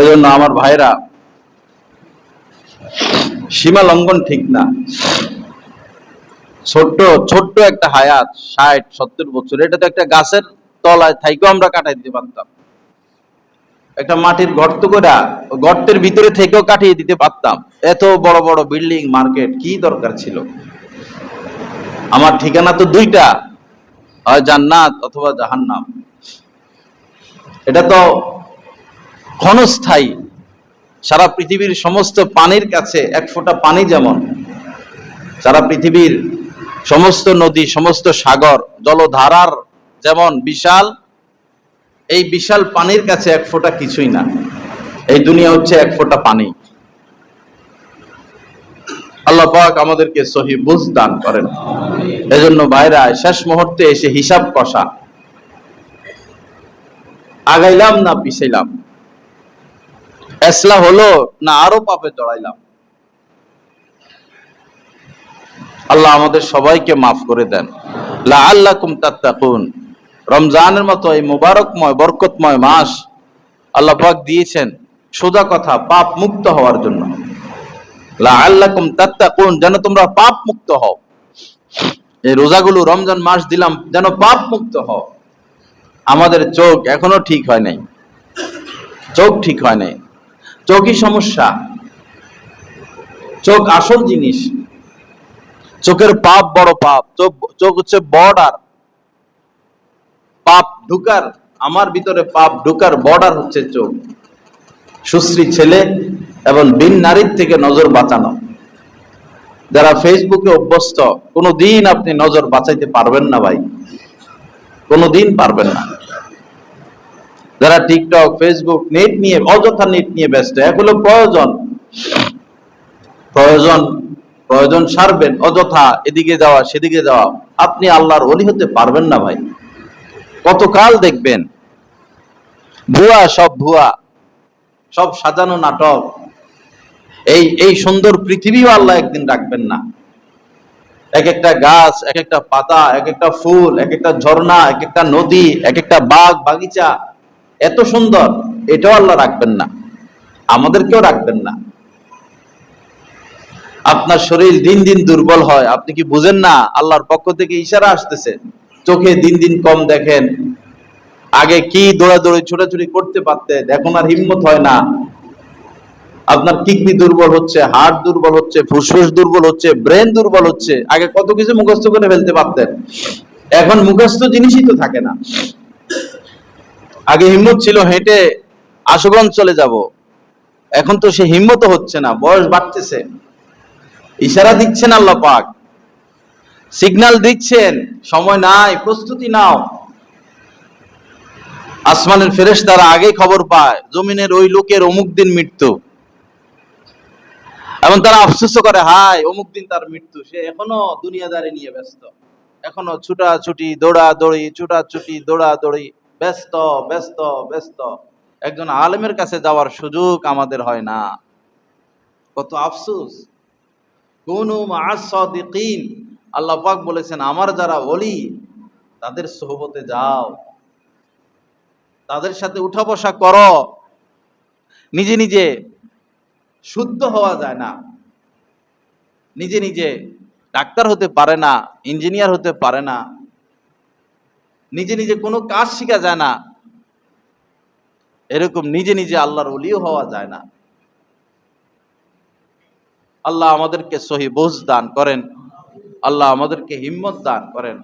এজন্য আমার ভাইরা সীমা লঙ্ঘন ঠিক না। ছোট্ট ছোট্ট একটা হায়াত, ষাট, সত্তর বছর এটা তো একটা গাছের তলায় থাইকেও আমরা কাটাই দিতে পারতাম। একটা মাটির গর্ত করে গর্তের ভিতরে থেকেও কাটিয়ে দিতে পারতাম। এত বড় বড় বিল্ডিং, মার্কেট, কি দরকার ছিল? আমার ঠিকানা তো দুইটা, হয় জান্নাত অথবা জাহান্নাম। এটা তো ক্ষণস্থায়ী। সারা পৃথিবীর সমস্ত পানির কাছে এক ফোঁটা পানি যেমন, সারা পৃথিবীর সমস্ত নদী, সমস্ত সাগর, জলধারার যেমন বিশাল, এই বিশাল পানির কাছে এক ফোঁটা কিছুই না। এই দুনিয়া হচ্ছে এক ফোঁটা পানি। আল্লাহ পাক আমাদেরকে সহি বুঝ দান করেন। এজন্য বাইরা শেষ মুহূর্তে এসে হিসাব কষা। আগাইলাম না পিছাইলাম এসলা হলো না আরও পাপে জড়াইলাম আল্লাহ আমাদের সবাইকে মাফ করে দেন। লা তাত্তাকুন। রমজানের মতো এই মুবারকময়, বরকতময় মাস আল্লাহ পাক দিয়েছেন সোজা কথা, পাপ মুক্ত হওয়ার জন্য। লা তাত্তাকুন, যেন তোমরা পাপ মুক্ত হও। এই রোজাগুলো রমজান মাস দিলাম, যেন পাপ মুক্ত হও। আমাদের চোখ এখনও ঠিক হয় নাই। চোখ ঠিক হয় নাই। চোখই সমস্যা। চোখ আসল জিনিস। চোখের পাপ বড় পাপ। চোখ চোখ হচ্ছে বর্ডার পাপ ঢুকার, আমার ভিতরে পাপ ঢুকার বর্ডার হচ্ছে চোখ। সুশ্রী ছেলে এবং বিন নারীর থেকে নজর বাঁচানো। যারা ফেসবুকে অভ্যস্ত কোনো দিন আপনি নজর বাঁচাইতে পারবেন না ভাই। কোনো দিন পারবেন না। যারা টিকটক ফেসবুক নেট নিয়ে, অযথা নেট নিয়ে ব্যস্ত, এগুলো প্রয়োজন। প্রয়োজন প্রয়োজন সারবেন, অযথা এদিকে যাওয়া, সেদিকে যাওয়া। আপনি আল্লাহর অলি হতে পারবেন না ভাই। কতকাল দেখবেন? ভুয়া সব ভুয়া, সব সাজানো নাটক। এই এই সুন্দর পৃথিবীও আল্লাহ একদিন রাখবেন না। এক একটা গাছ, এক একটা পাতা, এক একটা ফুল, এক একটা ঝর্ণা, এক একটা নদী, এক একটা বাঘ বাগিচা। এত সুন্দর, এটাও আল্লাহ রাখবেন না। আমাদেরকেও রাখবেন না। আপনার শরীর দিন দিন দুর্বল হয়, আপনি কি বুঝেন না? আল্লাহর পক্ষ থেকে ইশারা আসতেছে, চোখে দিন দিন কম দেখেন। আগে কি দৌড়াদৌড়ি, ছোটাছুটি করতে পারতেন, এখন আর হিম্মত হয় না। আপনার কিডনি দুর্বল হচ্ছে, হার্ট দুর্বল হচ্ছে, ফুসফুস দুর্বল হচ্ছে, ব্রেন দুর্বল হচ্ছে, আগে কত কিছু মুখস্থ করে ফেলতে পারতেন। এখন মুখস্থ জিনিসই তো থাকে না। আগে হিম্মত ছিল হেঁটে আশুগঞ্জ চলে যাব। এখন তো সে হিম্মত হচ্ছে না, বয়স বাড়তেছে। ইশারা দিচ্ছেন আল্লাহ পাক। সিগন্যাল দিচ্ছেন, সময় নাই, প্রস্তুতি নাও। আসমানের ফেরেশ তারা আগেই খবর পায়, জমিনের ওই লোকের অমুক দিন মৃত্যু। এবং তারা আফসোস করে, হায়, অমুক দিন তার মৃত্যু। সে এখনও দুনিয়াদারি নিয়ে ব্যস্ত। এখনও ছুটাছুটি দৌড়া দৌড়ি ছুটাছুটি দৌড়া দৌড়ি ব্যস্ত ব্যস্ত ব্যস্ত। একজন আলেমের কাছে যাওয়ার সুযোগ আমাদের হয় না। কত আফসুস। কোন আল্লাহ পাক বলেছেন, আমার যারা বলি তাদের সোহবতে যাও। তাদের সাথে উঠা বসা করো। নিজে নিজে শুদ্ধ হওয়া যায় না। নিজে নিজে ডাক্তার হতে পারে না, ইঞ্জিনিয়ার হতে পারে না। নিজে নিজে কোনো কাজ শেখা যায় না। এরকম নিজে নিজে আল্লাহর অলিও হওয়া যায় না। আল্লাহ আমাদেরকে সহি বোঝ দান করেন। আল্লাহ আমাদেরকে হিম্মত দান করেন।